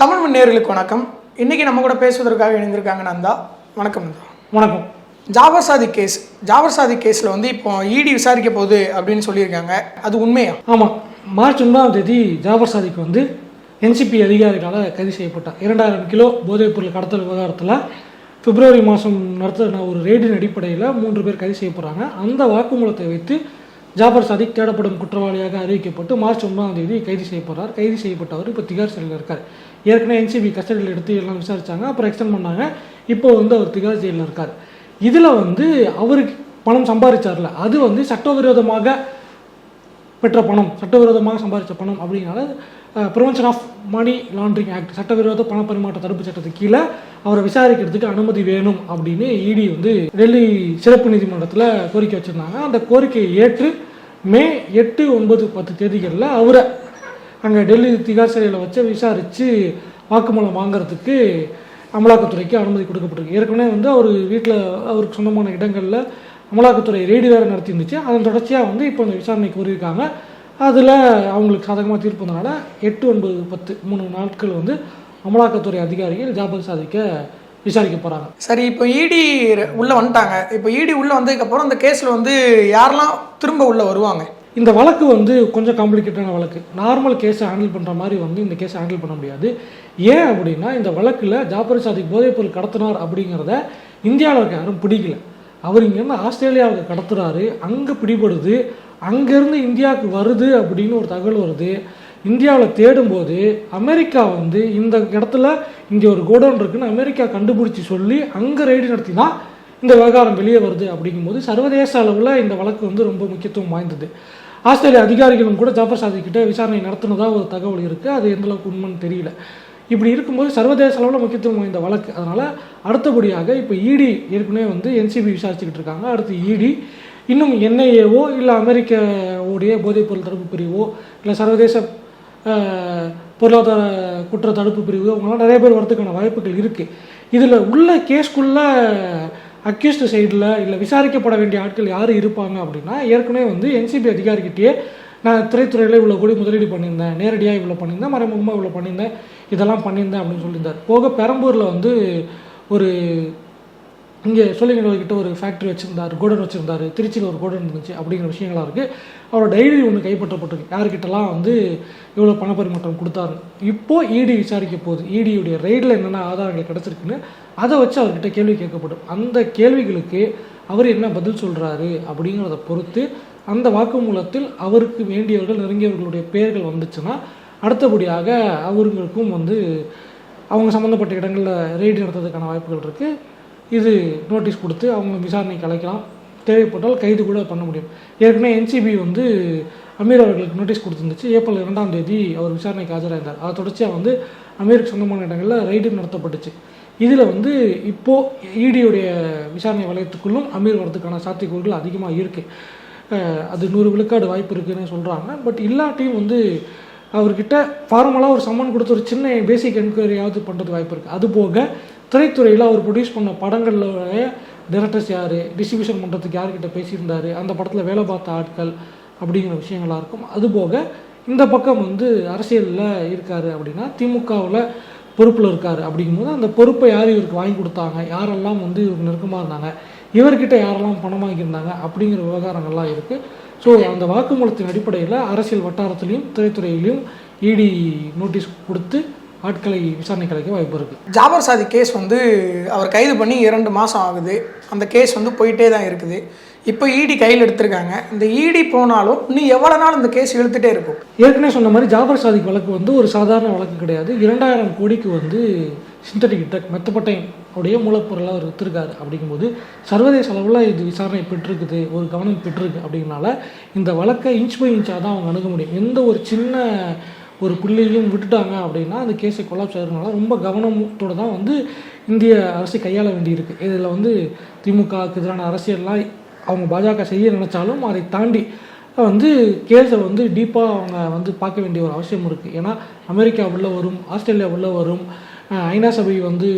தமிழ் மண் வணக்கம். இன்னைக்கு நம்ம கூட பேசுவதற்காக இணைந்திருக்காங்க நந்தா. வணக்கம் நந்தா. வணக்கம். ஜாபர் சாதி கேஸ் ஜாபர் சாதி கேஸில் வந்து இப்போ இடி விசாரிக்க போகுது அப்படின்னு சொல்லியிருக்காங்க. அது உண்மையா? ஆமாம் மார்ச் ஒன்பதாம் தேதி ஜாபர் சாதிக் வந்து என்சிபி அதிகாரிகளால் கைது செய்யப்பட்டார். இரண்டாயிரம் கிலோ போதைப் பொருள் கடத்தல் விவகாரத்தில் பிப்ரவரி மாதம் நடத்தின ஒரு ரெய்டின் அடிப்படையில் மூன்று பேர் கைது செய்யப்படுறாங்க. அந்த வாக்குமூலத்தை வைத்து ஜாபர் சாதிக் தேடப்படும் குற்றவாளியாக அறிவிக்கப்பட்டு மார்ச் ஒன்பதாம் தேதி கைது செய்யப்படுறார். கைது செய்யப்பட்டவர் இப்போ திகார் சிறையில் இருக்கார். ஏற்கனவே என்சிபி கஸ்டடியில் எடுத்து எல்லாம் விசாரித்தாங்க அப்புறம் எக்ஸ்டெண்ட் பண்ணாங்க. இப்போ வந்து அவர் திகார் ஜெயிலில் இருக்கார். இதில் வந்து அவருக்கு பணம் சம்பாதிச்சார்ல அது வந்து சட்டவிரோதமாக பெற்ற பணம் சட்டவிரோதமாக சம்பாதிச்ச பணம் அப்படிங்கிறனால prevention of money laundering act சட்டவிரோத பண பரிமாற்ற தடுப்பு சட்டத்துக்கு கீழே அவரை விசாரிக்கிறதுக்கு அனுமதி வேணும் அப்படின்னு இடி வந்து டெல்லி சிறப்பு நீதிமன்றத்தில் கோரிக்கை வச்சுருந்தாங்க. அந்த கோரிக்கையை ஏற்று மே எட்டு ஒன்பது பத்து தேதிகளில் அவரை அங்கே டெல்லி திகார் சிறையில் வச்சு விசாரித்து வாக்குமூலம் வாங்குறதுக்கு அமலாக்கத்துறைக்கு அனுமதி கொடுக்கப்பட்டிருக்கு. ஏற்கனவே வந்து அவர் வீட்டில் அவருக்கு சொந்தமான இடங்களில் அமலாக்கத்துறை ரெய்டு வேறு நடத்தியிருந்துச்சு. அதன் தொடர்ச்சியாக வந்து இப்போ இந்த விசாரணைக்கு கூறியிருக்காங்க அதில் அவங்களுக்கு சாதகமாக தீர்ப்பு வந்தனால எட்டு ஒன்பது பத்து மூணு நாட்கள் வந்து அமலாக்கத்துறை அதிகாரிகள் ஜாபர் சாதிக்க விசாரிக்க போகிறாங்க சரி இப்போ இடி உள்ளே வந்துட்டாங்க. இப்போ இடி உள்ளே வந்ததுக்கப்புறம் அந்த கேஸில் வந்து யாரெல்லாம் திரும்ப உள்ளே வருவாங்க? இந்த வழக்கு வந்து கொஞ்சம் காம்ப்ளிகேட்டான வழக்கு. நார்மல் கேஸை ஹேண்டில் பண்ணுற மாதிரி வந்து இந்த கேஸை ஹேண்டில் பண்ண முடியாது. ஏன் அப்படின்னா இந்த வழக்கில் ஜாபர் சாதிக் போதைப்பொருள் கடத்தினார் அப்படிங்கிறத இந்தியாவில் இருக்க யாரும் பிடிக்கல. அவர் இங்கேருந்து ஆஸ்திரேலியாவுக்கு கடத்துறாரு அங்கே பிடிபடுது அங்கேருந்து இந்தியாவுக்கு வருது அப்படின்னு ஒரு தகவல் வருது. இந்தியாவில் தேடும்போது அமெரிக்கா வந்து இந்த இடத்துல இங்கே ஒரு கோடவுன் இருக்குன்னு அமெரிக்கா கண்டுபிடிச்சி சொல்லி அங்கே ரெய்டு நடத்தி தான் இந்த விவகாரம் வெளியே வருது அப்படிங்கும்போது சர்வதேச அளவில் இந்த வழக்கு வந்து ரொம்ப முக்கியத்துவம் வாய்ந்தது. ஆஸ்திரேலிய அதிகாரிகளும் கூட ஜாஃபர் சாதிக்கிட்ட விசாரணை நடத்தினதாக ஒரு தகவல் இருக்குது அது எந்த அளவுக்கு உண்மைன்னு தெரியல. இப்படி இருக்கும்போது சர்வதேச அளவில் முக்கியத்துவம் வாய்ந்த வழக்கு. அதனால் அடுத்தபடியாக இப்போ இடி ஏற்கனவே வந்து என்சிபி விசாரிச்சுக்கிட்டு இருக்காங்க. அடுத்து இடி இன்னும் என்ஐஏவோ இல்லை அமெரிக்காவுடைய போதைப்பொருள் தடுப்பு பிரிவோ இல்லை சர்வதேச பொருளாதார குற்ற தடுப்பு பிரிவு அவங்களாம் நிறைய பேர் வரதுக்கான வாய்ப்புகள் இருக்குது இதில் உள்ள கேஸ்க்குள்ளே அக்யூஸ்டு சைடில் இல்லை விசாரிக்கப்பட வேண்டிய ஆட்கள் யார் இருப்பாங்க அப்படின்னா ஏற்கனவே வந்து என்சிபி அதிகாரிக்கிட்டேயே நான் திரைத்துறையில் இவ்வளோ கோடி முதலீடு பண்ணியிருந்தேன் நேரடியாக இவ்வளோ பண்ணியிருந்தேன் மறைமுகமாக இவ்வளோ பண்ணியிருந்தேன் இதெல்லாம் பண்ணியிருந்தேன் அப்படின்னு சொல்லியிருந்தார். போக பெரம்பூரில் வந்து ஒரு இங்கே சொல்லிங்கிட்ட ஒரு ஃபேக்ட்ரி வச்சுருந்தார் கோடன் வச்சுருந்தாரு திருச்சியில் ஒரு கோடன் இருந்துச்சு அப்படிங்கிற விஷயங்களாக இருக்குது அவரோட டைரி ஒன்று கைப்பற்றப்பட்டிருக்கு. யார்கிட்டலாம் வந்து இவ்வளோ பண பரிமாற்றம் கொடுத்தாரு இப்போது இடி விசாரிக்க போகுது. இடியுடைய ரெய்டில் என்னென்ன ஆதாரங்கள் கிடச்சிருக்குன்னு அதை வச்சு அவர்கிட்ட கேள்வி கேட்கப்படும். அந்த கேள்விகளுக்கு அவர் என்ன பதில் சொல்கிறாரு அப்படிங்கிறத பொறுத்து அந்த வாக்குமூலத்தில் அவருக்கு வேண்டியவர்கள் நெருங்கியவர்களுடைய பெயர்கள் வந்துச்சுன்னா அடுத்தபடியாக அவர்களுக்கும் வந்து அவங்க சம்மந்தப்பட்ட இடங்களில் ரெய்டு நடத்துறதுக்கான வாய்ப்புகள் இருக்குது இது நோட்டீஸ் கொடுத்து அவங்க விசாரணைக்கு அழைக்கலாம். தேவைப்பட்டால் கைது கூட பண்ண முடியும். ஏற்கனவே என்சிபி வந்து அமீர் அவர்களுக்கு நோட்டீஸ் கொடுத்துருந்துச்சு. ஏப்ரல் இரண்டாம் தேதி அவர் விசாரணைக்கு ஆஜராயிருந்தார் அதை தொடர்ச்சியாக வந்து அமீருக்கு சொந்தமான இடங்களில் ரைடு நடத்தப்பட்டுச்சு. இதில் வந்து இப்போது ஈடியுடைய விசாரணை வலயத்துக்குள்ளும் அமீர் வரதுக்கான சாத்தியக்கூறுகள் அதிகமாக இருக்குது அது நூறு விழுக்காடு வாய்ப்பு இருக்குன்னு சொல்கிறாங்க பட் இல்லாட்டியும் வந்து அவர்கிட்ட ஃபார்மலாக ஒரு சம்மன் கொடுத்து ஒரு சின்ன பேசிக் என்கொயரியாவது பண்ணுறது வாய்ப்பு இருக்குது அது போக திரைத்துறையில் அவர் ப்ரொடியூஸ் பண்ண படங்களில் டிரெக்டர்ஸ் யார் டிஸ்ட்ரிபியூஷன் பண்ணுறதுக்கு யார்கிட்ட பேசியிருந்தார் அந்த படத்தில் வேலை பார்த்த ஆட்கள் அப்படிங்கிற விஷயங்களாக இருக்கும். அதுபோக இந்த பக்கம் வந்து அரசியலில் இருக்கார் அப்படின்னா திமுகவில் பொறுப்பில் இருக்கார் அப்படிங்கும்போது அந்த பொறுப்பை யார் இவருக்கு வாங்கி கொடுத்தாங்க யாரெல்லாம் வந்து இவருக்கு நெருக்கமாக இருந்தாங்க இவர்கிட்ட யாரெல்லாம் பணம் வாங்கியிருந்தாங்க அப்படிங்கிற விவகாரங்கள்லாம் இருக்குது ஸோ அந்த வாக்குமூலத்தின் அடிப்படையில் அரசியல் வட்டாரத்திலையும் திரைத்துறையிலையும் இடி நோட்டீஸ் கொடுத்து ஆட்களை விசாரணைக்கு அழைக்க வாய்ப்பு இருக்குது ஜாபர் சாதி கேஸ் வந்து அவர் கைது பண்ணி இரண்டு மாதம் ஆகுது. அந்த கேஸ் வந்து போயிட்டே தான் இருக்குது. இப்போ இடி கையில் எடுத்திருக்காங்க. இந்த இடி போனாலும் இன்னும் எவ்வளோ நாள் இந்த கேஸ் இழுத்துட்டே இருக்கும்? ஏற்கனவே சொன்ன மாதிரி ஜாபர் சாதிக் வழக்கு வந்து ஒரு சாதாரண வழக்கு கிடையாது. இரண்டாயிரம் கோடிக்கு வந்து சிந்தட்டிக் ட்ரக் மெத்தப்பட்டைன் உடைய மூலப்பொருளாக அவர் விற்றுருக்காரு அப்படிங்கும்போது சர்வதேச அளவில் இது விசாரணை பெற்றிருக்குது ஒரு கவனம் பெற்றிருக்கு அப்படிங்கனால இந்த வழக்கை இன்ச் பை இன்ச்சாக தான் அவங்க அணுக முடியும். எந்த ஒரு சின்ன ஒரு புள்ளியையும் விட்டுட்டாங்க அப்படின்னா அந்த கேஸை கொலாப்ஸ் ஆகிறதுனால ரொம்ப கவனத்தோடு தான் வந்து இந்திய அரசு கையாள வேண்டியிருக்கு. இதில் வந்து திமுகவுக்கு எதிரான அரசியல்லாம் அவங்க பாஜக செய்ய நினச்சாலும் அதை தாண்டி வந்து கேஸை வந்து டீப்பாக அவங்க வந்து பார்க்க வேண்டிய ஒரு அவசியம் இருக்குது ஏன்னா அமெரிக்கா உள்ளே வரும் ஆஸ்திரேலியா உள்ளே வரும் ஐநா சபை வந்து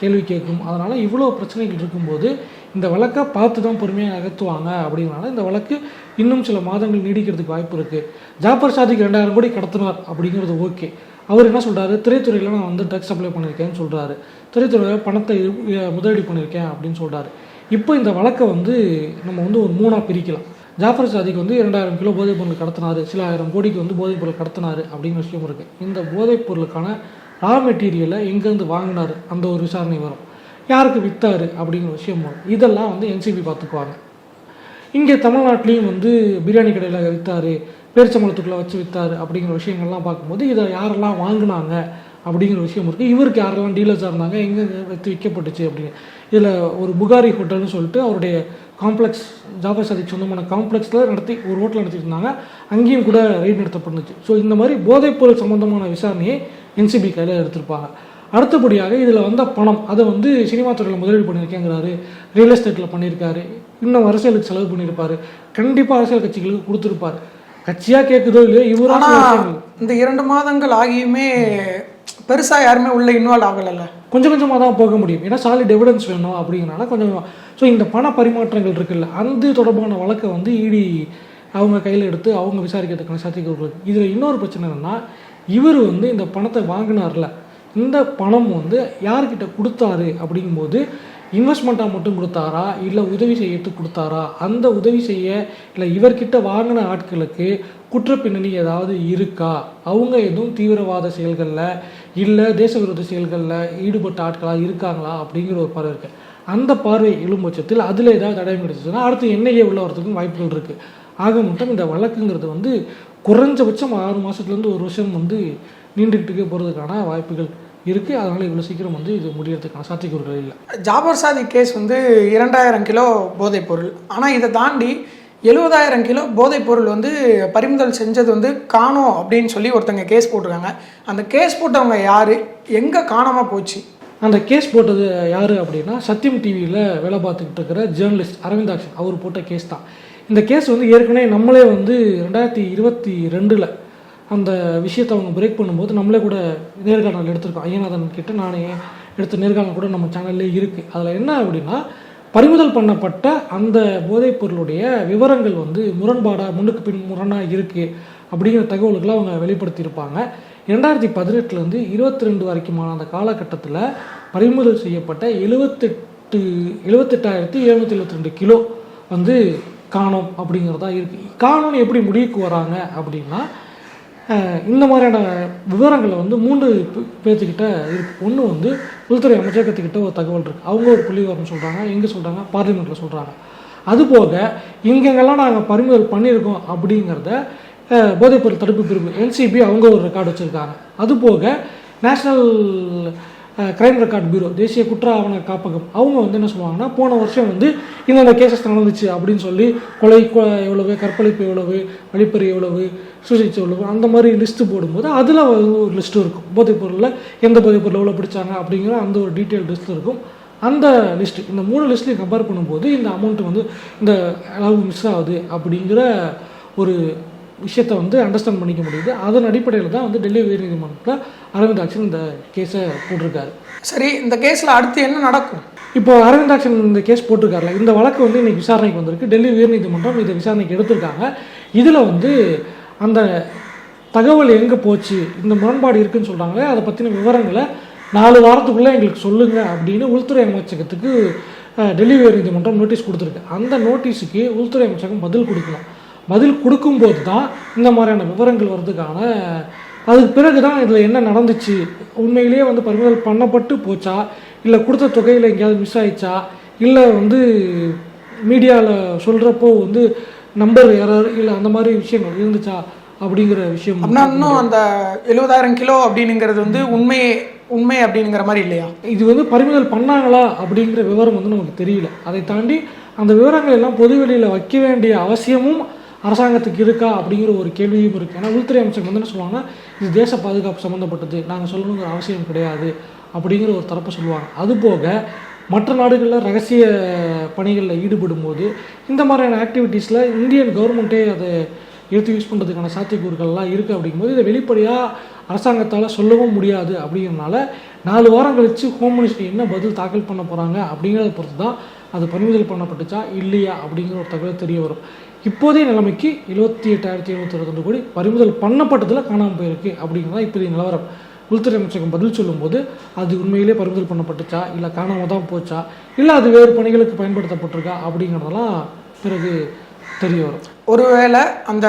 கேள்வி கேட்கும். அதனால் இவ்வளோ பிரச்சனைகள் இருக்கும்போது இந்த வழக்கை பார்த்து தான் பொறுமையாக நகர்த்துவாங்க அப்படிங்கிறனால இந்த வழக்கு இன்னும் சில மாதங்கள் நீடிக்கிறதுக்கு வாய்ப்பு இருக்குது ஜாஃபர் சாதிக்கு ரெண்டாயிரம் கோடி கடத்தினார் அப்படிங்கிறது ஓகே. அவர் என்ன சொல்கிறாரு திரைத்துறையில் நான் வந்து ட்ரக்ஸ் சப்ளை பண்ணியிருக்கேன்னு சொல்கிறாரு திரைத்துறையில் பணத்தை முதலீடு பண்ணியிருக்கேன் அப்படின்னு சொல்கிறாரு இப்போ இந்த வழக்கை வந்து நம்ம வந்து ஒரு மூணாக பிரிக்கலாம். ஜாஃபர் சாதிக்கு வந்து இரண்டாயிரம் கிலோ போதைப் பொருள் கடத்தினார். சில ஆயிரம் கோடிக்கு வந்து போதைப் பொருள் கடத்தினார் அப்படிங்கிற விஷயம் இருக்குது இந்த போதைப் பொருளுக்கான ரா மெட்டீரியலை எங்கேருந்து வாங்கினாரு? அந்த ஒரு விசாரணை வரும். யாருக்கு விற்றாரு அப்படிங்கிற விஷயம் வரும். இதெல்லாம் வந்து என்சிபி பார்த்துக்குவாங்க இங்கே தமிழ்நாட்டிலையும் வந்து பிரியாணி கடையில் விற்றாரு பேரிச்சம்பளத்துக்குள்ளே வச்சு விற்றாரு அப்படிங்கிற விஷயங்கள்லாம் பார்க்கும்போது இதை யாரெல்லாம் வாங்கினாங்க அப்படிங்கிற விஷயம் இருக்குது இவருக்கு யாரெல்லாம் டீலர்ஸாக இருந்தாங்க? எங்கே வைத்து விற்கப்பட்டுச்சு அப்படின்னு. இதில் ஒரு புகாரி ஹோட்டல்னு சொல்லிட்டு அவருடைய காம்ப்ளெக்ஸ் ஜாஃபர் சதிக் சொந்தமான காம்ப்ளெக்ஸில் நடத்தி ஒரு ஹோட்டல் நடத்திட்டு இருந்தாங்க. அங்கேயும் கூட ரைட் நடத்தப்பட்டுச்சு. ஸோ இந்த மாதிரி போதைப்பொருள் சம்மந்தமான விசாரணையை என்சிபி கையில் எடுத்திருப்பாங்க. அடுத்தபடியாக இதில் வந்த பணம் அதை வந்து சினிமா துறையில் முதலீடு பண்ணியிருக்கேங்கிறாரு. ரியல் எஸ்டேட்டில் பண்ணியிருக்காரு. இன்னும் அரசியலுக்கு செலவு பண்ணியிருப்பாரு. கண்டிப்பாக அரசியல் கட்சிகளுக்கு கொடுத்துருப்பாரு. கட்சியாக கேட்குதோ இல்லையோ இவரா ஆனா சில விஷயங்கள் இந்த இரண்டு மாதங்கள் ஆகியுமே பெருசா யாருமே உள்ள இன்வால்வ் ஆகலைல்ல? கொஞ்சம் கொஞ்சமாக தான் போக முடியும். ஏன்னா சாலிட் எவிடன்ஸ் வேணும் அப்படிங்கிறனால கொஞ்சம் ஸோ இந்த பண பரிமாற்றங்கள் இருக்குல்ல அந்த தொடர்பான வழக்கை வந்து இடி அவங்க கையில் எடுத்து அவங்க விசாரிக்கிறதுக்கான சாத்தியக்கூறு இதில் இன்னொரு பிரச்சனை என்னன்னா இவர் வந்து இந்த பணத்தை வாங்கினார்ல. இந்த பணம் வந்து யார்கிட்ட கொடுத்தாரு அப்படிங்கும்போது இன்வெஸ்ட்மெண்ட்டாக மட்டும் கொடுத்தாரா? இல்லை உதவி செய்யறது கொடுத்தாரா? அந்த உதவி செய்ய இல்லை இவர்கிட்ட வாங்கின ஆட்களுக்கு குற்றப்பின்னணி ஏதாவது இருக்கா? அவங்க எதுவும் தீவிரவாத செயல்களில் இல்லை தேச விரோத செயல்களில் ஈடுபட்ட ஆட்களாக இருக்காங்களா? அப்படிங்கிற ஒரு பார்வை இருக்குது அந்த பார்வை எழும்பட்சத்தில் அதில் ஏதாவது தடயம் கிடைச்சிச்சுன்னா அடுத்து என்ஐஏ உள்ள வரத்துக்கும் வாய்ப்புகள் இருக்குது ஆக மட்டும் இந்த வழக்குங்கிறது வந்து குறைஞ்சபட்சம் ஆறு மாதத்துலேருந்து ஒரு வருஷம் வந்து நீண்டுக்கிட்டே போகிறதுக்கான வாய்ப்புகள் இருக்குது அதனால் இவ்வளோ சீக்கிரம் வந்து இது முடியறதுக்கான சாத்தியக்கூறுகள் இல்லை. ஜாபர் சாதி கேஸ் வந்து இரண்டாயிரம் கிலோ போதைப் பொருள். ஆனால் இதை தாண்டி எழுபதாயிரம் கிலோ போதைப் பொருள் வந்து பறிமுதல் செஞ்சது வந்து காணோம் அப்படின்னு சொல்லி ஒருத்தங்க கேஸ் போட்டிருக்காங்க. அந்த கேஸ் போட்டவங்க யார்? எங்கே காணாமல் போச்சு? அந்த கேஸ் போட்டது யார் அப்படின்னா சத்யம் டிவியில் வேலை பார்த்துக்கிட்டு இருக்கிற ஜேர்னலிஸ்ட் அரவிந்தாக்ஷன். அவர் போட்ட கேஸ் தான். இந்த கேஸ் வந்து ஏற்கனவே நம்மளே வந்து ரெண்டாயிரத்தி இருபத்தி ரெண்டில் அந்த விஷயத்தை அவங்க பிரேக் பண்ணும்போது நம்மளே கூட நேர்காணல் எடுத்திருக்கோம். ஐயநாதன் கிட்ட நானே எடுத்த நேர்காணல் கூட நம்ம சேனல்லே இருக்குது அதில் என்ன அப்படின்னா பறிமுதல் பண்ணப்பட்ட அந்த போதைப் பொருளுடைய விவரங்கள் வந்து முரண்பாடாக முன்னுக்கு பின் முரணாக இருக்குது அப்படிங்கிற தகவல்களை அவங்க வெளிப்படுத்தியிருப்பாங்க. ரெண்டாயிரத்தி பதினெட்டுலேருந்து இருபத்தி ரெண்டு வரைக்குமான அந்த காலகட்டத்தில் பறிமுதல் செய்யப்பட்ட எழுபத்தெட்டு எழுபத்தெட்டாயிரத்தி எழுநூற்றி எழுபத்தி ரெண்டு கிலோ வந்து காணோம் அப்படிங்கிறதா இருக்குது காணோம்னு எப்படி முடிவுக்கு வராங்க அப்படின்னா இந்த மாதிரியான விவரங்களை வந்து மூன்று பே- பேர்த்துக்கிட்ட இருக்கு. ஒன்று வந்து உள்துறை அமைச்சகத்துக்கிட்ட ஒரு தகவல் இருக்குது அவங்க ஒரு புள்ளி விவரம் சொல்கிறாங்க எங்கே சொல்கிறாங்க பார்லிமெண்ட்டில் சொல்கிறாங்க அதுபோக இங்கெங்கெல்லாம் நாங்கள் பறிமுதல் பண்ணியிருக்கோம் அப்படிங்கிறத போதைப்பொருள் தடுப்பு பிரிவு என்சிபி அவங்க ஒரு ரெக்கார்டு வச்சுருக்காங்க. அதுபோக நேஷ்னல் கிரைம் ரெக்கார்ட் பியூரோ தேசிய குற்ற ஆவண காப்பகம். அவங்க வந்து என்ன சொல்லுவாங்கன்னா போன வருஷம் வந்து இந்தந்த கேசஸ் நடந்துச்சு அப்படின்னு சொல்லி கொலை எவ்வளவு கற்பழிப்பு எவ்வளவு வழிப்பறி எவ்வளவு சூசைட்ஸ் எவ்வளவு அந்த மாதிரி லிஸ்ட்டு போடும்போது அதில் ஒரு லிஸ்ட்டு இருக்கும். போதைப் பொருளில் எந்த போதைப் பொருள் எவ்வளோ பிடிச்சாங்க அப்படிங்கிற அந்த ஒரு டீட்டெயில் லிஸ்ட் இருக்கும். அந்த லிஸ்ட் இந்த மூணு லிஸ்ட்லையும் கம்பேர் பண்ணும்போது இந்த அமௌண்ட் வந்து இந்த அளவு மிஸ் ஆகுது அப்படிங்கிற ஒரு விஷயத்தை வந்து அண்டர்ஸ்டாண்ட் பண்ணிக்க முடியுது. அதன் அடிப்படையில் தான் வந்து டெல்லி உயர்நீதிமன்றத்தில் அரவிந்தாக்ஷன் இந்த கேஸை போட்டிருக்காரு. சரி இந்த கேஸில் அடுத்து என்ன நடக்கும்? இப்போ அரவிந்தாக்ஷன் இந்த கேஸ் போட்டிருக்காருல இந்த வழக்கு வந்து இன்னைக்கு விசாரணைக்கு வந்திருக்கு. டெல்லி உயர்நீதிமன்றம் இதை விசாரணைக்கு எடுத்திருக்காங்க. இதில் வந்து அந்த தகவல் எங்கே போச்சு இந்த முரண்பாடு இருக்குன்னு சொல்கிறாங்களே அதை பற்றின விவரங்களை நாலு வாரத்துக்குள்ளே எங்களுக்கு சொல்லுங்கள் அப்படின்னு உள்துறை அமைச்சகத்துக்கு டெல்லி உயர்நீதிமன்றம் நோட்டீஸ் கொடுத்துருக்கு. அந்த நோட்டீஸுக்கு உள்துறை அமைச்சகம் பதில் கொடுக்கணும் பதில் கொடுக்கும்போது தான் இந்த மாதிரியான விவரங்கள் வர்றதுக்கான அதுக்கு பிறகு தான் இதில் என்ன நடந்துச்சு? உண்மையிலேயே வந்து பறிமுதல் பண்ணப்பட்டு போச்சா? இல்லை கொடுத்த தொகையில் எங்கேயாவது மிஸ் ஆயிடுச்சா? இல்லை வந்து மீடியாவில் சொல்கிறப்போ வந்து நம்பர் எரர் இல்லை அந்த மாதிரி விஷயங்கள் இருந்துச்சா? அப்படிங்கிற விஷயம் அப்படின்னா இன்னும் அந்த எழுபதாயிரம் கிலோ அப்படிங்கிறது வந்து உண்மை உண்மை அப்படிங்கிற மாதிரி இல்லையா? இது வந்து பறிமுதல் பண்ணாங்களா அப்படிங்கிற விவரம் வந்து நமக்கு தெரியல. அதை தாண்டி அந்த விவரங்கள் எல்லாம் பொதுவெளியில் வைக்க வேண்டிய அவசியமும் அரசாங்கத்துக்கு இருக்கா அப்படிங்கிற ஒரு கேள்வியும் இருக்குது ஏன்னா உள்துறை அமைச்சர் வந்து என்ன சொல்லுவாங்கன்னா இது தேச பாதுகாப்பு சம்மந்தப்பட்டது நாங்கள் சொல்லணுங்கிற அவசியம் கிடையாது அப்படிங்கிற ஒரு தரப்பை சொல்லுவாங்க. அதுபோக மற்ற நாடுகளில் ரகசிய பணிகளில் ஈடுபடும் போது இந்த மாதிரியான ஆக்டிவிட்டீஸில் இந்தியன் கவர்மெண்ட்டே அதை எடுத்து யூஸ் பண்ணுறதுக்கான சாத்தியக்கூறுகள்லாம் இருக்குது அப்படிங்கும்போது இதை வெளிப்படையாக அரசாங்கத்தால் சொல்லவும் முடியாது அப்படிங்கிறனால நாலு வாரம் கழித்து ஹோம் மினிஸ்ட்ரி என்ன பதில் தாக்கல் பண்ண போகிறாங்க அப்படிங்கிறத பொறுத்து தான் அது பறிமுதல் பண்ணப்பட்டுச்சா இல்லையா அப்படிங்கிற ஒரு தகவல் தெரிய வரும். இப்போதைய நிலைமைக்கு எழுபத்தி எட்டாயிரத்தி எழுநூத்தி இருபத்தொன்று கோடி பறிமுதல் பண்ணப்பட்டதில் காணாமல் போயிருக்கு அப்படிங்கிறதா இப்போதைய நிலவரம். உள்துறை அமைச்சகம் பதில் சொல்லும்போது அது உண்மையிலே பறிமுதல் பண்ணப்பட்டுச்சா இல்லை காணாமல் தான் போச்சா இல்லை அது வேறு பணிகளுக்கு பயன்படுத்தப்பட்டிருக்கா அப்படிங்கிறதெல்லாம் பிறகு தெரிய வரும். ஒருவேளை அந்த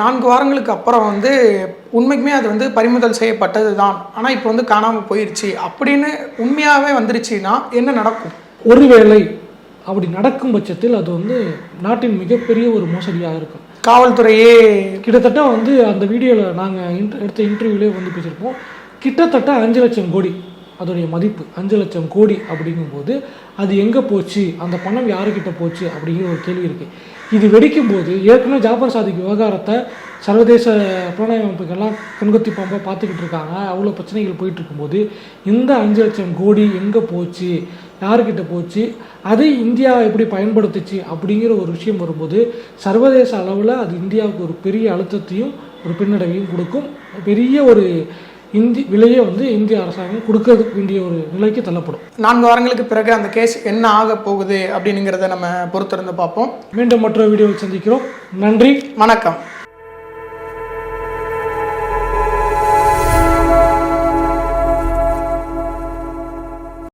நான்கு வாரங்களுக்கு அப்புறம் வந்து உண்மைக்குமே அது வந்து பறிமுதல் செய்யப்பட்டது தான் ஆனால் இப்போ வந்து காணாமல் போயிடுச்சு அப்படின்னு உண்மையாகவே வந்துருச்சுன்னா என்ன நடக்கும்? ஒருவேளை அப்படி நடக்கும் பட்சத்தில் அது வந்து நாட்டின் மிகப்பெரிய ஒரு மோசடியாக இருக்கும். காவல்துறையே கிட்டத்தட்ட வந்து அந்த வீடியோவில் நாங்கள் எடுத்த இன்டர்வியூலே வந்து பேசியிருப்போம். கிட்டத்தட்ட அஞ்சு லட்சம் கோடி அதோடைய மதிப்பு அஞ்சு லட்சம் கோடி அப்படிங்கும்போது அது எங்கே போச்சு? அந்த பணம் யாருக்கிட்ட போச்சு? அப்படிங்கிற ஒரு கேள்வி இருக்குது இது வெடிக்கும் போது ஏற்கனவே ஜாஃபர் சாதிக் விவகாரத்தை சர்வதேச புலனாய்வு அமைப்புகள்லாம் கண்கொத்தி பாம்பாக பார்த்துக்கிட்டு இருக்காங்க. அவ்வளோ பிரச்சனைகள் போயிட்டு இருக்கும்போது இந்த அஞ்சு லட்சம் கோடி எங்கே போச்சு? யாருக்கிட்ட போச்சு? அதை இந்தியா எப்படி பயன்படுத்துச்சு? அப்படிங்கிற ஒரு விஷயம் வரும்போது சர்வதேச அளவில் அது இந்தியாவுக்கு ஒரு பெரிய அழுத்தத்தையும் ஒரு பின்னடைவையும் கொடுக்கும். பெரிய ஒரு இந்தி விலையை வந்து இந்திய அரசாங்கம் கொடுக்க வேண்டிய ஒரு நிலைக்கு தள்ளப்படும். நான்கு வாரங்களுக்கு பிறகு அந்த கேஸ் என்ன ஆக போகுது அப்படிங்கிறத நம்ம பொறுத்திருந்து பார்ப்போம். மீண்டும் மற்றொரு வீடியோவில் சந்திக்கிறோம். நன்றி. வணக்கம்.